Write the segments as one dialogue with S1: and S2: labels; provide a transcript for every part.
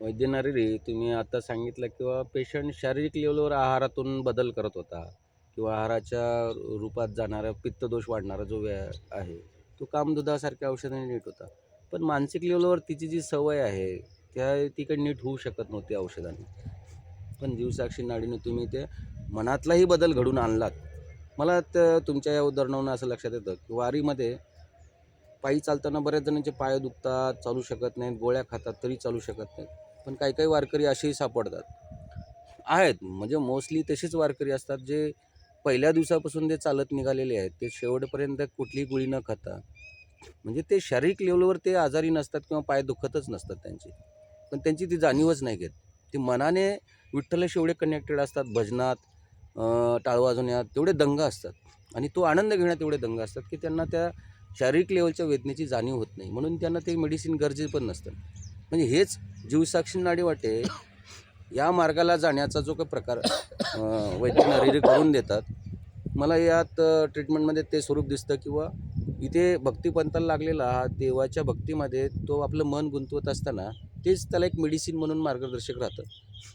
S1: वैद्यनारी रे तुम्ही आता सांगितलं किंवा पेशंट शारीरिक लेवलवर आहारातून बदल करत होता किंवा आहाराच्या रूपात जाणारा पित्तदोष वाढणारा जो व्या आहे तो कामदुधासारख्या औषधाने नीट होता. पण मानसिक लेवलवर तिची जी सवय आहे त्या तिकडे नीट होऊ शकत नव्हती औषधाने. पण जीवसाक्षी नाडीने तुम्ही ते मनातलाही बदल घडून आणलात. मला तर तुमच्या या उदाहरणावरून असं लक्षात येतं की वारीमध्ये पायी चालताना बऱ्याच जणांचे पाय दुखतात चालू शकत नाहीत गोळ्या खातात तरी चालू शकत नाहीत. पण काही काही वारकरी असेही सापडतात. आहेत. म्हणजे मोस्टली तसेच वारकरी असतात जे पहिल्या दिवसापासून ते चालत निघालेले आहेत ते शेवटपर्यंत कुठलीही गोळी न खाता म्हणजे ते शारीरिक लेवलवर ते आजारी नसतात किंवा पाय दुखतच नसतात त्यांचे. पण त्यांची ती जाणीवच नाही घेत. ती मनाने विठ्ठलाशी एवढे कनेक्टेड असतात भजनात टाळवाजवण्यात टाळ वाजवण्यात तेवढे दंग असतात. आणि तो आनंद घेण्यात एवढे दंग असतात की त्यांना त्या शारीरिक लेवलच्या वेदनेची जाणीव होत नाही. म्हणून त्यांना ते मेडिसिन गरजे पण नसतं. म्हणजे हेच जीवसाक्षी नाडी वाटे. या मार्गाला जाण्याचा जो काही प्रकार वैद्यनारी वैद्य करून देतात मला यात ट्रीटमेंटमध्ये ते स्वरूप दिसतं किंवा इथे भक्तिपंथाला लागलेला हा देवाच्या भक्तीमध्ये तो आपलं मन गुंतवत असताना तेच त्याला एक मेडिसिन म्हणून मार्गदर्शक राहतं.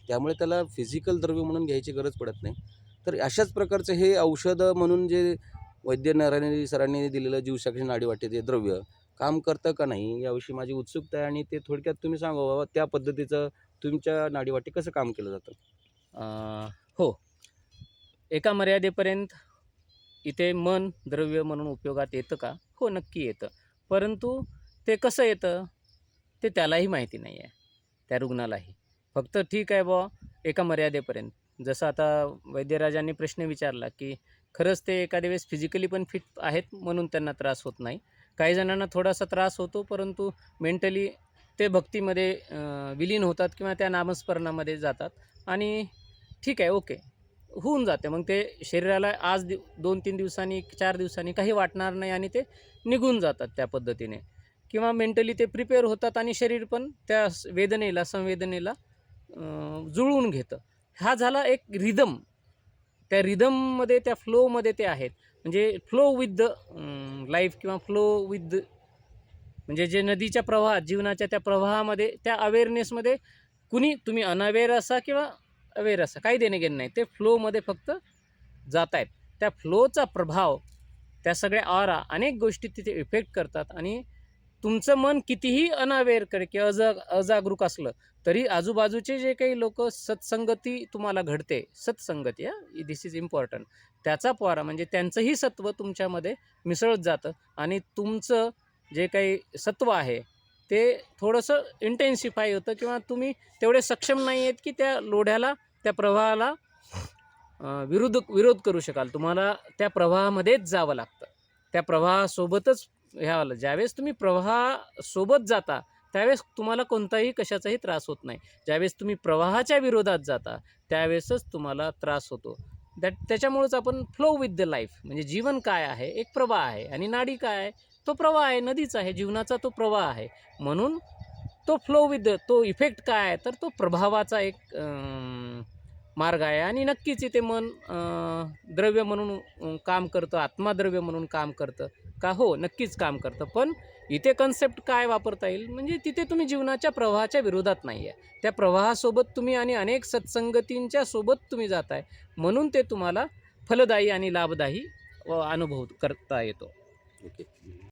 S1: त्यामुळे त्याला फिजिकल द्रव्य म्हणून घ्यायची गरज पडत नाही. तर अशाच प्रकारचं हे औषधं म्हणून जे वैद्य नारायण सरांनी दिलेलं जीवसाक्षी नाडी वाटे ते द्रव्य काम करतं का नाही याविषयी माझी उत्सुकता आहे आणि ते थोडक्यात तुम्ही सांगा बाबा त्या पद्धतीचं तुमच्या नाडीवाटी कसं काम केलं जातं?
S2: हो. एका मर्यादेपर्यंत इथे मन द्रव्य म्हणून उपयोगात येतं का? हो नक्की येतं. परंतु ते कसं येतं ते त्यालाही माहिती नाही आहे त्या रुग्णालाही. फक्त ठीक आहे बुवा एका मर्यादेपर्यंत. जसं आता वैद्यराजांनी प्रश्न विचारला की खरंच ते एखाद्या वेळेस फिजिकली पण फिट आहेत म्हणून त्यांना त्रास होत नाही. काही जणांना थोडासा त्रास होतो परंतु मेंटली ते भक्तीमध्ये विलीन होतात किंवा त्या नामस्मरणामध्ये जातात. आणि ठीक आहे ओके. होऊन जाते. मग ते शरीराला आज दिव दोन तीन दिवसांनी चार दिवसांनी काही वाटणार नाही आणि ते निघून जातात त्या पद्धतीने. किंवा मेंटली ते प्रिपेअर होतात आणि शरीर पण त्या वेदनेला संवेदनेला जुळवून घेतं. हा झाला एक रिदम त्या रिदममध्ये त्या फ्लोमध्ये ते आहेत. म्हणजे फ्लो विथ द लाईफ किंवा फ्लो विथ द म्हणजे जे नदीच्या प्रवाहात जीवनाच्या त्या प्रवाहामध्ये त्या अवेअरनेसमध्ये कुणी तुम्ही अनअवेअर असा किंवा अवेअर असा काही देणे घेणे नाही. ते फ्लोमध्ये फक्त जात आहेत त्या फ्लोचा प्रभाव त्या सगळ्या आरा अनेक गोष्टी तिथे इफेक्ट करतात आणि तुमचं मन कितीही अनअवेअर करे किंवा अजा अजागरूक असलं तरी आजूबाजूचे जे काही लोक सत्संगती तुम्हाला घडते. सत्संगती हा? दिस इज इम्पॉर्टंट त्याचा पोरा म्हणजे त्यांचंही सत्व तुमच्यामध्ये मिसळत जातं आणि तुमचं जे काही सत्व आहे ते थोडंसं इंटेन्सिफाय होतं किंवा तुम्ही तेवढे सक्षम नाही आहेत की त्या लोढ्याला त्या प्रवाहाला विरुद्ध विरोध करू शकाल. तुम्हाला त्या प्रवाहामध्येच जावं लागतं. त्या प्रवाहासोबतच ह्यावाला ज्यावेळेस तुम्ही प्रवाहासोबत जाता त्यावेळेस तुम्हाला कोणताही कशाचाही त्रास होत नाही. ज्यावेळेस तुम्ही प्रवाहाच्या विरोधात जाता त्यावेळेसच तुम्हाला त्रास होतो. दॅट त्याच्यामुळेच आपण फ्लो विथ द लाईफ म्हणजे जीवन काय आहे एक प्रवाह आहे आणि नाडी काय आहे तो प्रवाह आहे नदीचा आहे जीवनाचा तो प्रवाह आहे. म्हणून तो फ्लो विथ तो इफेक्ट काय आहे तर तो प्रभावाचा एक मार्ग आहे. आणि नक्कीच इथे मन द्रव्य म्हणून काम करतं आत्माद्रव्य म्हणून काम करतं. का? हो नक्कीच काम करतं. पण इथे कन्सेप्ट काय वापरता येईल? म्हणजे तिथे तुम्ही जीवनाच्या प्रवाहाच्या विरोधात नाही आहे त्या प्रवाहासोबत तुम्ही आणि अनेक सत्संगतींच्या सोबत तुम्ही जात आहे म्हणून ते तुम्हाला फलदायी आणि लाभदायी अनुभव करता येतो.
S1: ओके.